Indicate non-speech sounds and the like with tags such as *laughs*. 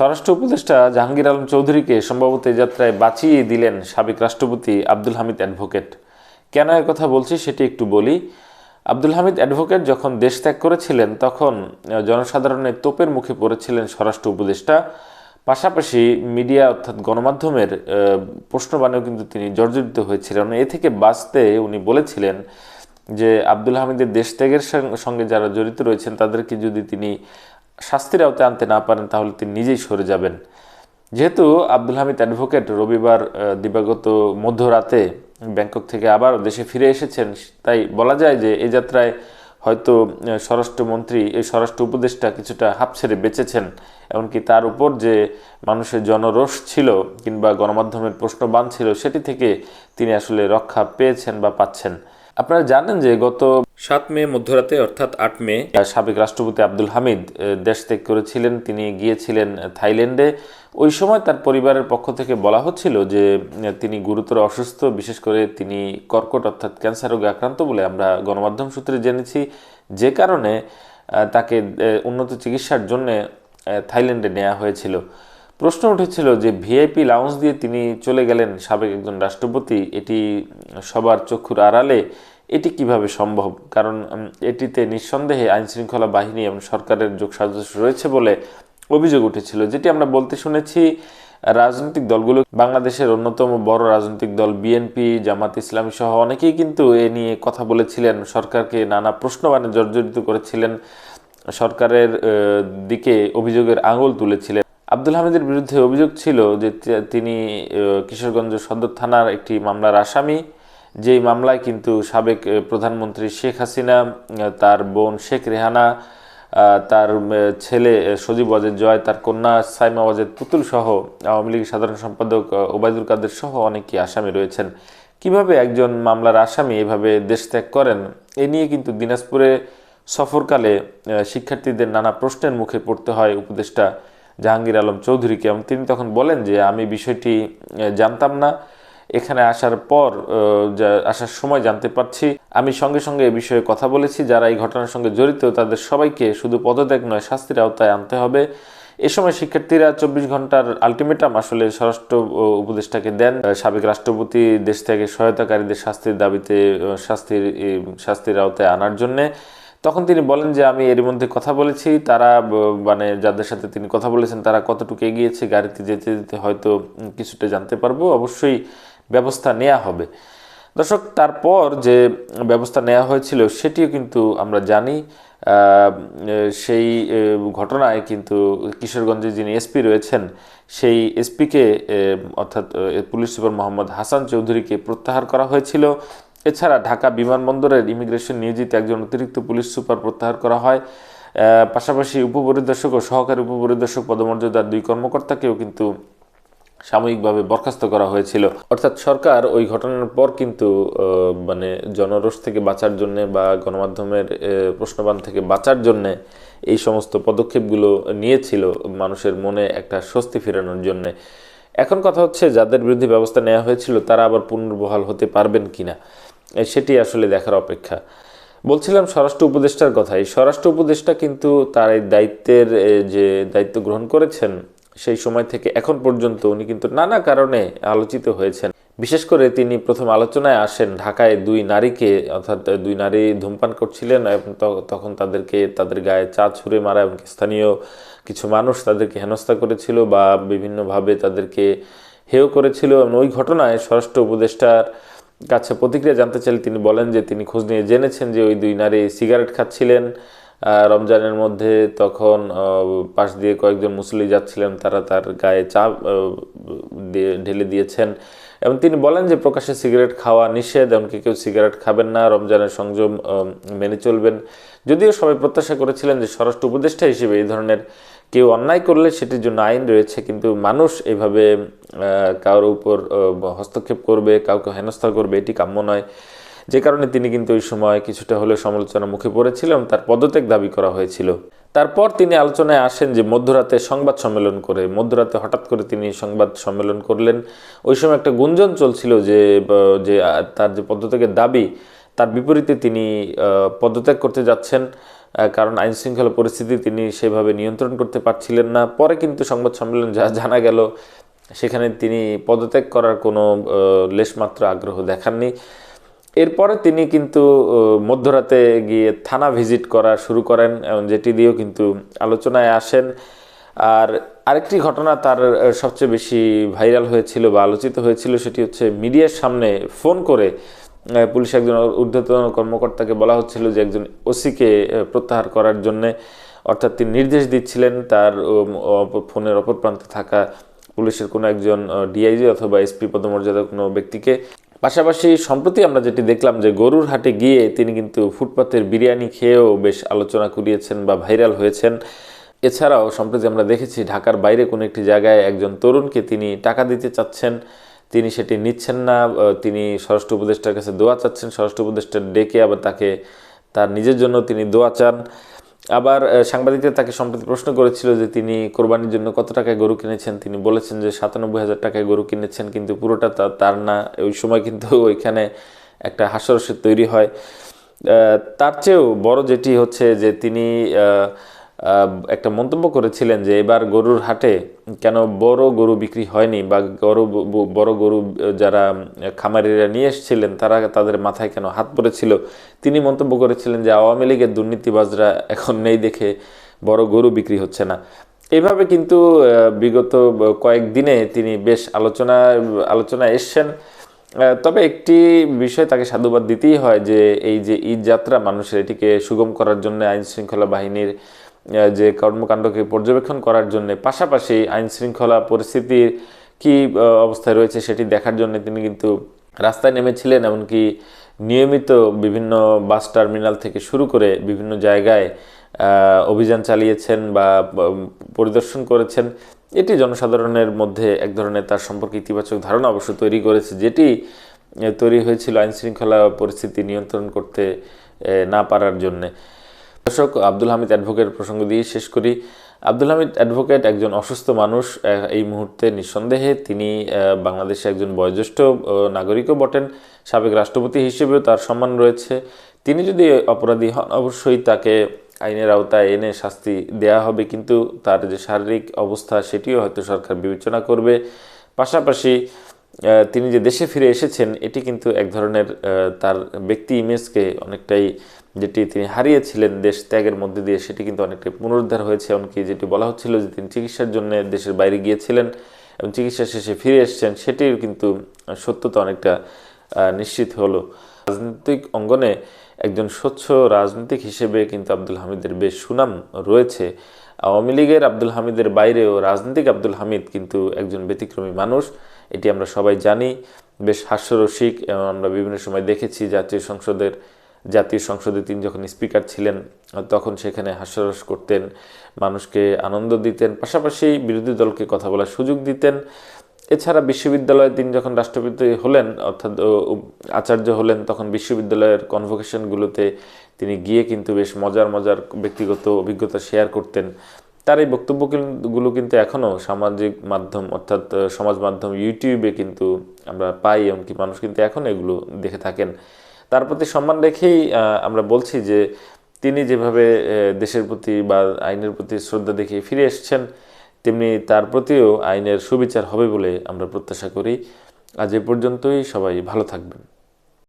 স্বরাষ্ট্র উপদেষ্টা জাহাঙ্গীর আলম চৌধুরীকে সম্ভবত এই যাত্রায় বাঁচিয়ে দিলেন সাবেক রাষ্ট্রপতি আব্দুল হামিদ অ্যাডভোকেট। কেন এ কথা বলছি সেটি একটু বলি। আব্দুল হামিদ অ্যাডভোকেট যখন দেশ ত্যাগ করেছিলেন, তখন জনসাধারণের তোপের মুখে পড়েছিলেন স্বরাষ্ট্র উপদেষ্টা। পাশাপাশি মিডিয়া অর্থাৎ গণমাধ্যমের প্রশ্নবাণেও কিন্তু তিনি জর্জরিত হয়েছিলেন। এ থেকে বাঁচতে উনি বলেছিলেন যে, আব্দুল হামিদের দেশ ত্যাগের সঙ্গে যারা জড়িত রয়েছেন, তাদেরকে যদি তিনি শাস্তির আওতায় আনতে না পারেন, তাহলে তিনি নিজেই সরে যাবেন। যেহেতু আব্দুল হামিদ অ্যাডভোকেট রবিবার দিবাগত মধ্যরাতে ব্যাংকক থেকে আবার দেশে ফিরে এসেছেন, তাই বলা যায় যে এই যাত্রায় হয়তো স্বরাষ্ট্রমন্ত্রী, এই স্বরাষ্ট্র উপদেষ্টা কিছুটা হাফ ছেড়ে বেঁচেছেন, এমনকি তার উপর যে মানুষের জনরোষ ছিল কিংবা গণমাধ্যমের প্রশ্নবান ছিল, সেটি থেকে তিনি আসলে রক্ষা পেয়েছেন বা পাচ্ছেন। আপনারা জানেন যে গত সাত মে মধ্যরাতে অর্থাৎ আট মে সাবেক রাষ্ট্রপতি আব্দুল হামিদ দেশ ত্যাগ করেছিলেন তিনি গিয়েছিলেন থাইল্যান্ডে। ওই সময় তার পরিবারের পক্ষ থেকে বলা হচ্ছিল যে তিনি গুরুতর অসুস্থ বিশেষ করে তিনি কর্কট অর্থাৎ ক্যান্সার রোগে আক্রান্ত বলে আমরা গণমাধ্যম সূত্রে জেনেছি। যে কারণে তাকে উন্নত চিকিৎসার জন্য থাইল্যান্ডে নেওয়া হয়েছিল। প্রশ্ন উঠেছিল যে ভিআইপি লাউঞ্জ দিয়ে তিনি চলে গেলেন সাবেক একজন রাষ্ট্রপতি এটি সবার চক্ষুর আড়ালে। এটি কীভাবে সম্ভব? কারণ এটিতে নিঃসন্দেহে আইন শৃঙ্খলা বাহিনী এবং সরকারের যোগসাজশ রয়েছে বলে অভিযোগ উঠেছিল, যেটি আমরা বলতে শুনেছি, রাজনৈতিক দলগুলো বাংলাদেশের অন্যতম বড় রাজনৈতিক দল বিএনপি জামাত ইসলামী সহ অনেকেই কিন্তু এ নিয়ে কথা বলেছিলেন। সরকারকে নানা প্রশ্নবাণে জর্জরিত করেছিলেন। সরকারের দিকে অভিযোগের আঙুল তুলেছিলেন। আব্দুল হামিদের বিরুদ্ধে অভিযোগ ছিল যে তিনি কিশোরগঞ্জ সদর থানার একটি মামলার আসামি। যেই মামলায় কিন্তু সাবেক প্রধানমন্ত্রী শেখ হাসিনা তার বোন শেখ রেহানা তার ছেলে সজীব ওয়াজেদ জয়, তার কন্যা সাইমা ওয়াজেদ পুতুল সহ আওয়ামী লীগের সাধারণ সম্পাদক ওবায়দুল কাদের সহ অনেকেই আসামি রয়েছেন। কীভাবে একজন মামলার আসামি এভাবে দেশ ত্যাগ করেন? এ নিয়ে কিন্তু দিনাজপুরে সফরকালে শিক্ষার্থীদের নানা প্রশ্নের মুখে পড়তে হয় উপদেষ্টা জাহাঙ্গীর আলম চৌধুরীকে এবং তিনি তখন বলেন যে, আমি বিষয়টি জানতাম না। এখানে আসার পর আসার সময় জানতে পারছি, আমি সঙ্গে সঙ্গে এ বিষয়ে কথা বলেছি। যারা এই ঘটনার সঙ্গে জড়িত, তাদের সবাইকে শুধু পদত্যাগ নয়, শাস্তির আওতায় আনতে হবে। এ সময় শিক্ষার্থীরা চব্বিশ ঘণ্টার আলটিমেটাম আসলে স্বরাষ্ট্র উপদেষ্টাকে দেন। সাবেক রাষ্ট্রপতি, দেশ থেকে সহায়তাকারীদের শাস্তির দাবিতে শাস্তির শাস্তির আওতায় আনার জন্যে। তখন তিনি বলেন যে, আমি এর মধ্যে কথা বলেছি। তারা মানে যাদের সাথে তিনি কথা বলেছেন, তারা কতটুকু এগিয়েছে, গাড়িতে যেতে যেতে হয়তো কিছুটা জানতে পারব। অবশ্যই ব্যবস্থা নেওয়া হবে। দর্শক, তারপর যে ব্যবস্থা নেওয়া হয়েছিল সেটিও কিন্তু আমরা জানি। সেই ঘটনায় কিন্তু কিশোরগঞ্জে যিনি এসপি রয়েছেন, সেই এসপিকে অর্থাৎ পুলিশ সুপার মোহাম্মদ হাসান চৌধুরীকে প্রত্যাহার করা হয়েছিল। এছাড়া ঢাকা বিমানবন্দরের ইমিগ্রেশন নিয়োজিত একজন অতিরিক্ত পুলিশ সুপার প্রত্যাহার করা হয়। পাশাপাশি উপপরিদর্শক ও সহকারী উপপরিদর্শক পদমর্যাদার দুই কর্মকর্তাকেও কিন্তু সাময়িকভাবে বরখাস্ত করা হয়েছিল। অর্থাৎ সরকার ওই ঘটনার পর কিন্তু মানে জনরোষ থেকে বাঁচার জন্য বা গণমাধ্যমের প্রশ্নবান থেকে বাঁচার জন্য এই সমস্ত পদক্ষেপগুলো নিয়েছিল মানুষের মনে একটা স্বস্তি ফেরানোর জন্য। এখন কথা হচ্ছে যাদের বিরুদ্ধে ব্যবস্থা নেওয়া হয়েছিল তারা আবার পুনর্বহাল হতে পারবেন কিনা? এ, সেটি আসলে দেখার অপেক্ষা। বলছিলাম স্বরাষ্ট্র উপদেষ্টার কথা এই স্বরাষ্ট্র উপদেষ্টা কিন্তু তার এই দায়িত্বের যে দায়িত্ব গ্রহণ করেছেন সেই সময় থেকে এখন পর্যন্ত উনি কিন্তু নানা কারণে আলোচিত হয়েছেন। বিশেষ করে তিনি প্রথম আলোচনায় আসেন, ঢাকায় দুই নারীকে, অর্থাৎ দুই নারী ধূমপান করছিলেন এবং তখন তাদেরকে, তাদের গায়ে চা ছুঁড়ে মারা এবং স্থানীয় কিছু মানুষ তাদেরকে হেনস্থা করেছিল বা বিভিন্নভাবে তাদেরকে হেয় করেছিল এবং ওই ঘটনায় স্বরাষ্ট্র উপদেষ্টার কাছে প্রতিক্রিয়া জানতে চাইলে তিনি বলেন যে তিনি খোঁজ নিয়ে জেনেছেন যে ওই দুই নারী সিগারেট খাচ্ছিলেন। রমজানের মধ্যে তখন পাশ দিয়ে কয়েকজন মুসলি যাচ্ছিলেন, তারা তার গায়ে চা ঢেলে দিয়েছেন। এবং তিনি বলেন যে, প্রকাশ্যে সিগারেট খাওয়া নিষেধ, এমনকি কেউ সিগারেট খাবেন না, রমজানের সংযম মেনে চলবেন। যদিও সবাই প্রত্যাশা করেছিলেন যে, স্বরাষ্ট্র উপদেষ্টা হিসেবে এই ধরনের কেউ অন্যায় করলে সেটির জন্য আইন রয়েছে, কিন্তু মানুষ এভাবে কারোর উপর হস্তক্ষেপ করবে, কাউকে হেনস্থা করবে, এটি কাম্য নয়। যে কারণে তিনি কিন্তু ওই সময় কিছুটা হলেও সমালোচনা মুখে পড়েছিলেন তার পদত্যাগ দাবি করা হয়েছিল। তারপর তিনি আলোচনায় আসেন যে মধ্যরাতে সংবাদ সম্মেলন করে, মধ্যরাতে হঠাৎ করে তিনি সংবাদ সম্মেলন করলেন। ওই সময় একটা গুঞ্জন চলছিল যে যে তার যে পদত্যাগের দাবি, তার বিপরীতে তিনি পদত্যাগ করতে যাচ্ছেন কারণ আইন শৃঙ্খলা পরিস্থিতি তিনি সেভাবে নিয়ন্ত্রণ করতে পারছিলেন না। পরে কিন্তু সংবাদ সম্মেলন যা জানা গেল, সেখানে তিনি পদত্যাগ করার কোনো লেশমাত্র আগ্রহ দেখাননি। এরপরে তিনি কিন্তু মধ্যরাতে গিয়ে থানা ভিজিট করা শুরু করেন যেটি দিয়েও কিন্তু আলোচনায় আসেন। আর আরেকটি ঘটনা তার সবচেয়ে বেশি ভাইরাল হয়েছিল বা আলোচিত হয়েছিল, সেটি হচ্ছে মিডিয়ার সামনে ফোন করে পুলিশ একজন ঊর্ধ্বতন কর্মকর্তাকে বলা হচ্ছিল যে একজন ওসিকে প্রত্যাহার করার জন্য। অর্থাৎ তিনি নির্দেশ দিচ্ছিলেন তার ফোনের অপর প্রান্তে থাকা পুলিশের কোনো একজন ডিআইজি অথবা এসপি পদমর্যাদার কোনো ব্যক্তিকে। পাশাপাশি সম্প্রতি আমরা যেটি দেখলাম যে গরুর হাটে গিয়ে তিনি কিন্তু ফুটপাতের বিরিয়ানি খেয়েও বেশ আলোচনা করিয়েছেন বা ভাইরাল হয়েছেন। এছাড়াও সম্প্রতি আমরা দেখেছি ঢাকার বাইরে কোনো একটি জায়গায় একজন তরুণকে তিনি টাকা দিতে চাচ্ছেন। তিনি সেটি নিচ্ছেন না তিনি স্বরাষ্ট্র উপদেষ্টার কাছে দোয়া চাচ্ছেন। স্বরাষ্ট্র উপদেষ্টা ডেকে আবার তাকে তার নিজের জন্য তিনি দোয়া চান। আবার সাংবাদিকরা তাকে সম্প্রতি প্রশ্ন করেছিল যে তিনি কোরবানির জন্য কত টাকায় গরু কিনেছেন। তিনি বলেছেন যে সাতানব্বই হাজার টাকায় গরু কিনেছেন, কিন্তু পুরোটা তার না। ওই সময় কিন্তু *laughs* ওইখানে একটা হাস্যরসের তৈরি হয়। তার চেয়েও বড় যেটি হচ্ছে যে তিনি একটা মন্তব্য করেছিলেন যে এবার গরুর হাটে কেন বড় গরু বিক্রি হয়নি বা গরু বড় গরু যারা খামারিরা নিয়ে এসেছিলেন, তারা তাদের মাথায় কেন হাত পড়েছিল? তিনি মন্তব্য করেছিলেন যে আওয়ামী লীগের দুর্নীতিবাজরা এখন নেই দেখে বড় গরু বিক্রি হচ্ছে না। এভাবে কিন্তু বিগত কয়েকদিনে তিনি বেশ আলোচনা আলোচনা এসছেন। তবে একটি বিষয় তাকে সাধুবাদ দিতেই হয় যে এই যে ঈদ যাত্রা, মানুষের এটিকে সুগম করার জন্য আইন শৃঙ্খলা বাহিনীর যে কর্মকাণ্ডকে পর্যবেক্ষণ করার জন্য। পাশাপাশি আইন শৃঙ্খলা পরিস্থিতির কি অবস্থায় রয়েছে সেটি দেখার জন্য তিনি কিন্তু রাস্তায় নেমেছিলেন, এমনকি নিয়মিত বিভিন্ন বাস টার্মিনাল থেকে শুরু করে বিভিন্ন জায়গায় অভিযান চালিয়েছেন বা পরিদর্শন করেছেন। এটি জনসাধারণের মধ্যে এক ধরনের তার সম্পর্কে ইতিবাচক ধারণা অবশ্য তৈরি করেছে। যেটি তৈরি হয়েছিল আইন শৃঙ্খলা পরিস্থিতি নিয়ন্ত্রণ করতে না পারার জন্যে। দর্শক, আব্দুল হামিদ অ্যাডভোকেট প্রসঙ্গ দিয়ে শেষ করি। আব্দুল হামিদ অ্যাডভোকেট একজন অসুস্থ মানুষ এই মুহূর্তে নিঃসন্দেহে তিনি বাংলাদেশে একজন বয়োজ্যেষ্ঠ নাগরিকও বটেন, সাবেক রাষ্ট্রপতি হিসেবেও তার সম্মান রয়েছে। তিনি যদি অপরাধী হন, অবশ্যই তাকে আইনের আওতায় এনে শাস্তি দেয়া হবে, কিন্তু তার যে শারীরিক অবস্থা, সেটিও হয়তো সরকার বিবেচনা করবে। পাশাপাশি তিনি যে দেশে ফিরে এসেছেন, এটি কিন্তু এক ধরনের তার ব্যক্তি ইমেজকে অনেকটাই যেটি তিনি হারিয়েছিলেন দেশ ত্যাগের মধ্যে দিয়ে, সেটি কিন্তু অনেকটাই পুনরুদ্ধার হয়েছে। এমনকি যেটি বলা হচ্ছিল যে তিনি চিকিৎসার জন্য দেশের বাইরে গিয়েছিলেন এবং চিকিৎসা শেষে ফিরে এসছেন, সেটির কিন্তু সত্যতা অনেকটা নিশ্চিত হলো। রাজনৈতিক অঙ্গনে একজন স্বচ্ছ রাজনীতিক হিসেবে কিন্তু আব্দুল হামিদের বেশ সুনাম রয়েছে। আওয়ামী লীগের আব্দুল হামিদের বাইরেও রাজনৈতিক আব্দুল হামিদ কিন্তু একজন ব্যতিক্রমী মানুষ, এটি আমরা সবাই জানি। বেশ হাস্যরসিক আমরা বিভিন্ন সময় দেখেছি জাতীয় সংসদের জাতীয় সংসদে তিনি যখন স্পিকার ছিলেন, তখন সেখানে হাস্যরস করতেন, মানুষকে আনন্দ দিতেন, পাশাপাশি বিরোধী দলকে কথা বলার সুযোগ দিতেন। এছাড়া বিশ্ববিদ্যালয়ে তিনি যখন রাষ্ট্রপতি হলেন, অর্থাৎ আচার্য হলেন, তখন বিশ্ববিদ্যালয়ের কনভোকেশনগুলোতে তিনি গিয়ে কিন্তু বেশ মজার মজার ব্যক্তিগত অভিজ্ঞতা শেয়ার করতেন। তার এই বক্তব্যগুলো কিন্তু এখনও সামাজিক মাধ্যম, অর্থাৎ সমাজ মাধ্যম, ইউটিউবে কিন্তু আমরা পাই, এমনকি মানুষ কিন্তু এখন এগুলো দেখে থাকেন। তার প্রতি সম্মান রেখেই আমরা বলছি যে তিনি যেভাবে দেশের প্রতি বা আইনের প্রতি শ্রদ্ধা দেখিয়ে ফিরে এসছেন, তেমনি তার প্রতিও আইনের সুবিচার হবে বলে আমরা প্রত্যাশা করি। আজ এ পর্যন্তই, সবাই ভালো থাকবেন।